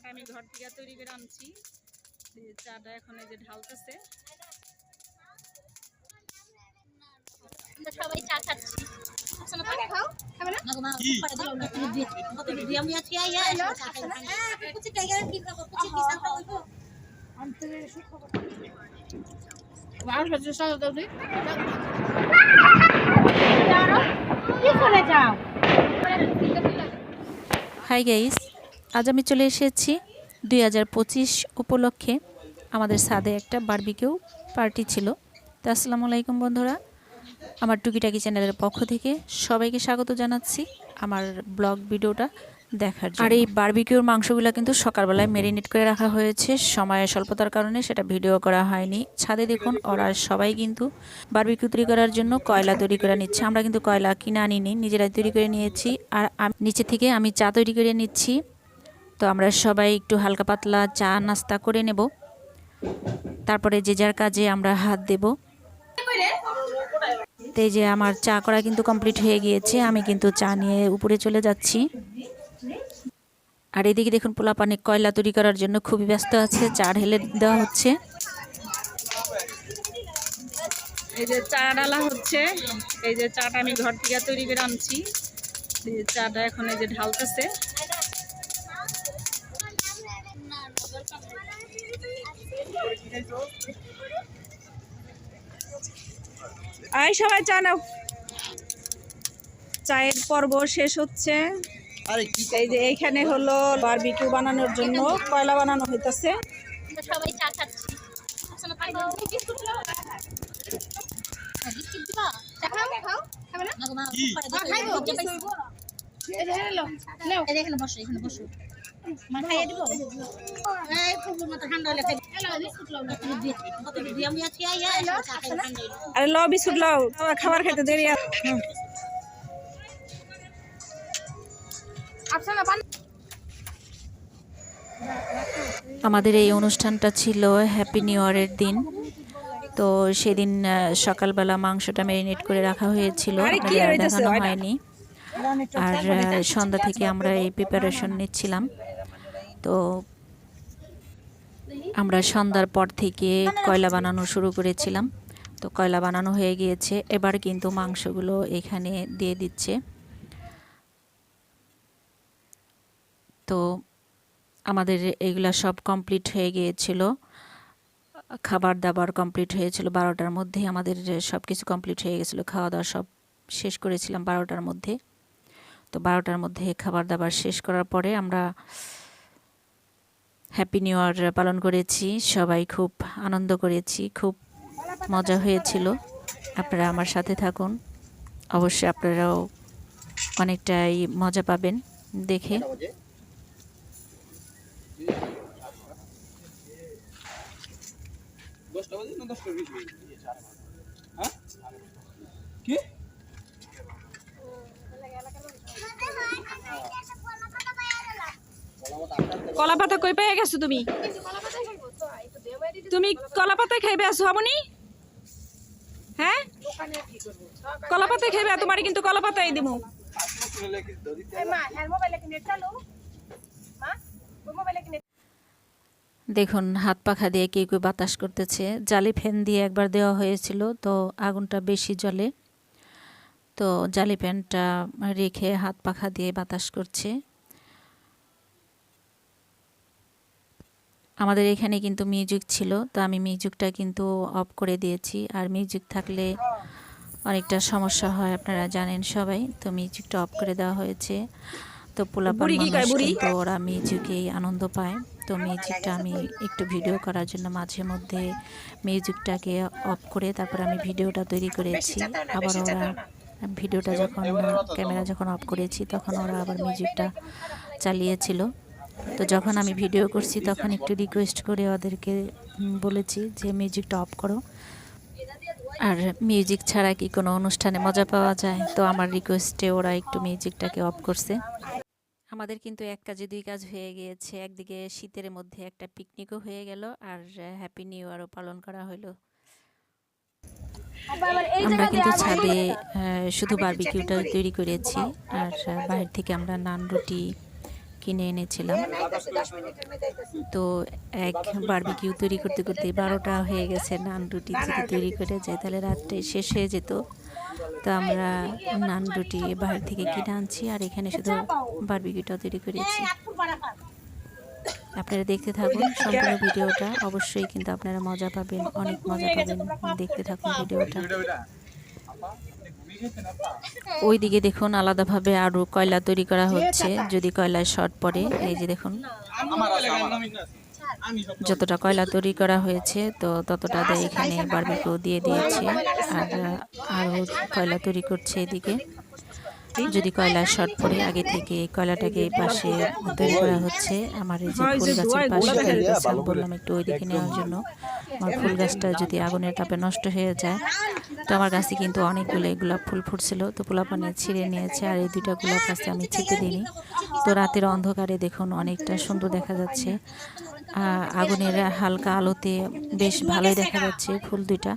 চাটা আমি ঘর থেকে তৈরি করে আনছি। চাটা এখন এই যে ঢালতেছে। সবাই চা খাচ্ছি। হাই গাইস আজ আমি চলে এসেছি দুই হাজার পঁচিশ উপলক্ষে আমাদের সাদে একটা বারবিকিউ পার্টি ছিল। তো আসসালামু আলাইকুম বন্ধুরা, আমার টুকিটাকি চ্যানেলের পক্ষ থেকে সবাইকে স্বাগত জানাচ্ছি আমার ব্লগ ভিডিওটা দেখার আর এই বারবিকিউর মাংসগুলো কিন্তু সকালবেলায় মেরিনেট করে রাখা হয়েছে। সময়ের স্বল্পতার কারণে সেটা ভিডিও করা হয়নি। ছাদে দেখুন, ওরা সবাই কিন্তু বারবিকিউ তৈরি করার জন্য কয়লা তৈরি করে নিচ্ছে। আমরা কিন্তু কয়লা কিনে আনিনি, নিজেরাই তৈরি করে নিয়েছি। আর নিচে থেকে আমি চা তৈরি করে নিচ্ছি। আমরা সবাই একটু হালকা পাতলা চা নাস্তা করে নেব। তারপরে যে যার কাজে আমরা হাত দেব। তো যে আমার চা করা কিন্তু কমপ্লিট হয়ে গিয়েছে, আমি কিন্তু চা নিয়ে উপরে চলে যাচ্ছি। আর এদিকে দেখুন পোলাপানি কয়লা তৈরি করার জন্য খুবই ব্যস্ত আছে, চা ঢেলে দেওয়া হচ্ছে। এই যে চা ডালা হচ্ছে, এই যে চাটা আমি ঘর থেকে তৈরি করে আনছি। এই যে চাটা এখন এই যে ঢালতেছে। আয় সবাই চা নাও। চায়ের পর্ব শেষ হচ্ছে। আরে এই যে এইখানে হলো বারবিকিউ বানানোর জন্য কয়লা বানানো হইতাছে। আমরা সবাই চা খাচ্ছি। আসলে তো খাও বিস্কুট নাও বিস্কুট দিবা চা খাও খাও খাবে না মা কি? পরে দিলাম খাইবো এই যে হ্যালো নাও এই এখানে বসো এখানে বসো। মা খাইয়ে দিব? এই খুব মাথা ঠান্ডা হলে আরে ল বিস্কুট লাও। খাবার খেতে দেরি আমাদের এই অনুষ্ঠানটা ছিল হ্যাপি নিউ ইয়ারের দিন। তো সেদিন সকালবেলা মাংসটা ম্যারিনেট করে রাখা হয়েছিল। দেখানো হয়নি। আর সন্ধ্যা থেকে আমরা এই প্রিপারেশন নিচ্ছিলাম। তো আমরা সন্ধ্যার পর থেকে কয়লা বানানো শুরু করেছিলাম। তো কয়লা বানানো হয়ে গিয়েছে। এবার কিন্তু মাংসগুলো এখানে দিয়ে দিচ্ছে। তো আমাদের এগুলা সব কমপ্লিট হয়ে গিয়েছিল। খাবার দাবার কমপ্লিট হয়েছিল বারোটার মধ্যে। আমাদের সব কিছু কমপ্লিট হয়ে গেছিল। খাওয়া দাওয়া সব শেষ করেছিলাম বারোটার মধ্যে। তো বারোটার মধ্যে খাবার দাবার শেষ করার পরে আমরা হ্যাপি নিউ ইয়ার পালন করেছি। সবাই খুব আনন্দ করেছি, খুব মজা হয়েছিল। আপনারা আমার সাথে থাকুন। অবশ্যই আপনারাও অনেকটাই মজা পাবেন দেখে। হ্যাঁ? কি? কলা পাতা কই পেয়ে গেছো তুমি? তুমি কলা পাতা খাইবে আসো আমনি হ্যাঁ? কলা পাতা খাইবে, তোমার কিন্তু কলা পাতাই দিমু। দেখুন, হাত পাখা দিয়ে কেউ কেউ বাতাস করতেছে। জালি ফ্যান দিয়ে একবার দেওয়া হয়েছিল, তো আগুনটা বেশি জ্বলে। তো জালি ফ্যানটা রেখে হাত পাখা দিয়ে বাতাস করছে। আমাদের এখানে কিন্তু মিউজিক ছিল তো আমি মিউজিকটা কিন্তু অফ করে দিয়েছি। আর মিউজিক থাকলে অনেকটা সমস্যা হয় আপনারা জানেন সবাই তো মিউজিকটা অফ করে দেওয়া হয়েছে। তো পোলাপান? কিন্তু ওরা মিউজিকেই আনন্দ পায় তো মিউজিকটা আমি একটু ভিডিও করার জন্য মাঝে মধ্যে মিউজিকটাকে অফ করে তারপর আমি ভিডিওটা তৈরি করেছি। আবার ওরা ভিডিওটা যখন ক্যামেরা যখন অফ করেছি তখন ওরা আবার মিউজিকটা চালিয়েছিল। তো যখন আমি ভিডিও করছি, তখন একটু রিকোয়েস্ট করে ওদেরকে বলেছি যে মিউজিকটা অফ করো। আর মিউজিক ছাড়া কি কোনো অনুষ্ঠানে মজা পাওয়া যায়? তো আমার রিকোয়েস্টে ওরা একটু মিউজিকটাকে অফ করছে। আমাদের কিন্তু এক কাজে দুই কাজ হয়ে গিয়েছে। একদিকে শীতের মধ্যে একটা পিকনিকও হয়ে গেল, আর হ্যাপি নিউ ইয়ারও পালন করা হলো। আমরা কিন্তু ছাদে শুধু বারবিকিউটা তৈরি করেছি। আর বাইরে থেকে আমরা নান, রুটি কিনে এনেছিলাম। তো এক বারবিকিউ তৈরি করতে করতে বারোটা হয়ে গেছে নান রুটি যদি তৈরি করে যায় তাহলে রাত্রে শেষ হয়ে যেত। তো আমরা নান রুটি বাইরে থেকে কিনে আনছি আর এখানে শুধু বারবিকিউটা তৈরি করেছি। আপনারা দেখতে থাকুন সম্পূর্ণ ভিডিওটা অবশ্যই কিন্তু আপনারা মজা পাবেন অনেক মজা পাবেন। দেখতে থাকুন ভিডিওটা। ওইদিকে দেখুন আলাদাভাবে আরও কয়লা তৈরি করা হচ্ছে যদি কয়লায় শর্ট পড়ে এই যে দেখুন। যতটা কয়লা তৈরি করা হয়েছে তো ততটা দিয়ে এখানে বার্বিকেও দিয়ে দিয়েছে। আর আরও কয়লা তৈরি করছে এদিকে। যদি কয়লা শর্ট পড়ে আগে থেকে কয়লাটাকে এই পাশে তৈরি করা হচ্ছে আমার এই যে ফুল গাছের পাশে আমি বললাম একটু ওইদিকে নেওয়ার জন্য। আমার ফুল গাছটা যদি আগুনের তাপে নষ্ট হয়ে যায় তো আমার গাছে কিন্তু অনেকগুলো গোলাপ ফুল ফুটছিল তো গোলাপ গোলাপানে ছিঁড়ে নিয়েছে আর এই দুইটা গোলাপ গাছে আমি ছিটে দিইনি। তো রাতের অন্ধকারে দেখুন অনেকটা সুন্দর দেখা যাচ্ছে। আগুনের হালকা আলোতে বেশ ভালোই দেখা যাচ্ছে ফুল দুইটা।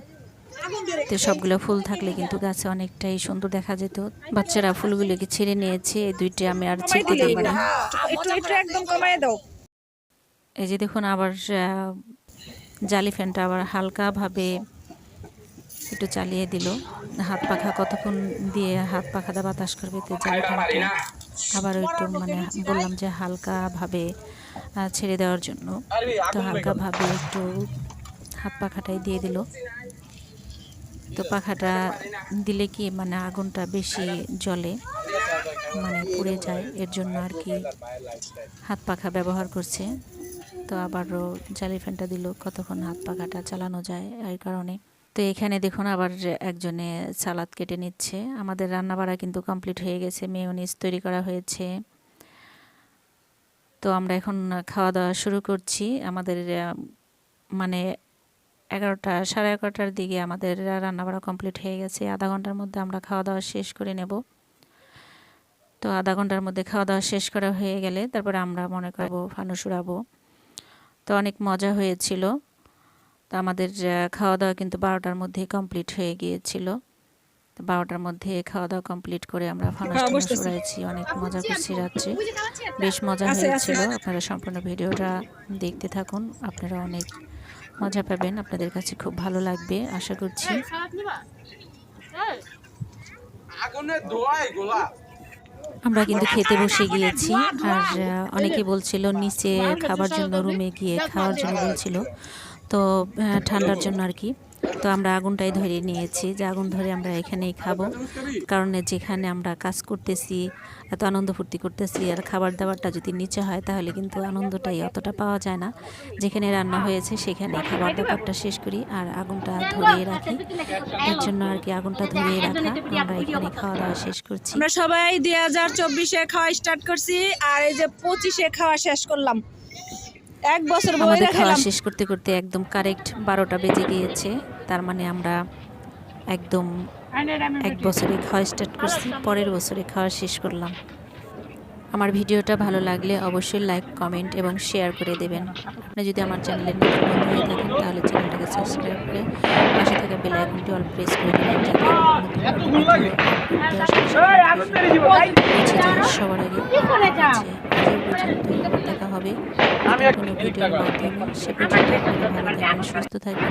তো সবগুলো ফুল থাকলে কিন্তু গাছে অনেকটাই সুন্দর দেখা যেত। বাচ্চারা ফুলগুলোকে ছেড়ে নিয়েছে এই দুইটা আমি আর ছিঁড়তে দিই না একটু একটু একদম কমায় দাও। এই যে দেখুন আবার জালি ফ্যানটা আবার হালকাভাবে একটু চালিয়ে দিল। হাত পাখা কতক্ষণ দিয়ে হাত পাখাটা বাতাস করবে তো জালি ফ্যানটা আবার একটু মানে বললাম যে হালকাভাবে ছেড়ে দেওয়ার জন্য। তো হালকাভাবে একটু হাত পাখাটাই দিয়ে দিল। তো পাখাটা দিলে কি মানে আগুনটা বেশি জ্বলে? মানে পুড়ে যায়, এর জন্য আর কি হাত পাখা ব্যবহার করছে। তো আবারও জালি ফ্যানটা দিল, কতক্ষণ হাত পাখাটা চালানো যায় এই কারণে। তো এখানে দেখুন আবার একজনে সালাদ কেটে নিচ্ছে। আমাদের রান্নাবাড়া কিন্তু কমপ্লিট হয়ে গেছে, মেয়নিজ তৈরি করা হয়েছে। তো আমরা এখন খাওয়া দাওয়া শুরু করছি। আমাদের মানে এগারোটা সাড়ে এগারোটার দিকে আমাদের রান্নাবাড়া কমপ্লিট হয়ে গেছে। আধা ঘণ্টার মধ্যে আমরা খাওয়া দাওয়া শেষ করে নেব। তো আধা ঘণ্টার মধ্যে খাওয়া দাওয়া শেষ করা হয়ে গেলে তারপরে আমরা মনে করব ফানুস উড়াবো তো অনেক মজা হয়েছিল। তো আমাদের খাওয়া দাওয়া কিন্তু বারোটার মধ্যেই কমপ্লিট হয়ে গিয়েছিল। তো বারোটার মধ্যে খাওয়া দাওয়া কমপ্লিট করে আমরা ফানুস হ্যাঁ, টানুস উড়াইছি। অনেক মজা করছি রাত্রে। বেশ মজা হয়েছিল। আপনারা সম্পূর্ণ ভিডিওটা দেখতে থাকুন। আপনারা অনেক মজা পাবেন আপনাদের কাছে খুব ভালো লাগবে আশা করছি। আগুনে ধোয়াই গোলা। আমরা কিন্তু খেতে বসে গিয়েছি আর অনেকে বলছিল নিচে খাবার জন্য রুমে গিয়ে খাওয়ার জন্য বলছিল। তো ঠান্ডার জন্য আর কি। তো আমরা আগুনটাই ধরে নিয়েছি। যে আগুন ধরে আমরা এখানেই খাব। কারণ যেখানে আমরা কাজ করতেছি, এত আনন্দ ফুর্তি করতেছি, আর খাবার দাবারটা যদি নিচে হয়, তাহলে কিন্তু আনন্দটাই অতটা পাওয়া যায় না। যেখানে রান্না হয়েছে, সেখানে খাবার দাবারটা শেষ করি আর আগুনটা ধরিয়ে রাখি। এর জন্য আর কি আগুনটা ধরিয়ে রাখা। আমরা এখানে খাওয়া দাওয়া শেষ করছি। আমরা সবাই দুই হাজার চব্বিশে খাওয়া স্টার্ট করছি, আর এই যে পঁচিশে খাওয়া শেষ করলাম। এক বছর আমাদের খাওয়া শেষ করতে করতে একদম কারেক্ট বারোটা বেজে গিয়েছে। তার মানে আমরা একদম এক বছরে খাওয়া স্টার্ট করছি পরের বছরে খাওয়া শেষ করলাম। আমার ভিডিওটা ভালো লাগলে অবশ্যই লাইক কমেন্ট এবং শেয়ার করে দেবেন। আপনি যদি আমার চ্যানেলের নতুন বন্ধু হয়ে থাকেন তাহলে চ্যানেলটাকে সাবস্ক্রাইব করে পাশে থাকা বেল আইকনটি অল প্রেস করে দেবেন যাতে সবার আগে দেখা হবে। কোনো ভিডিওর মাধ্যমে। সে পর্যন্ত সুস্থ থাকবেন।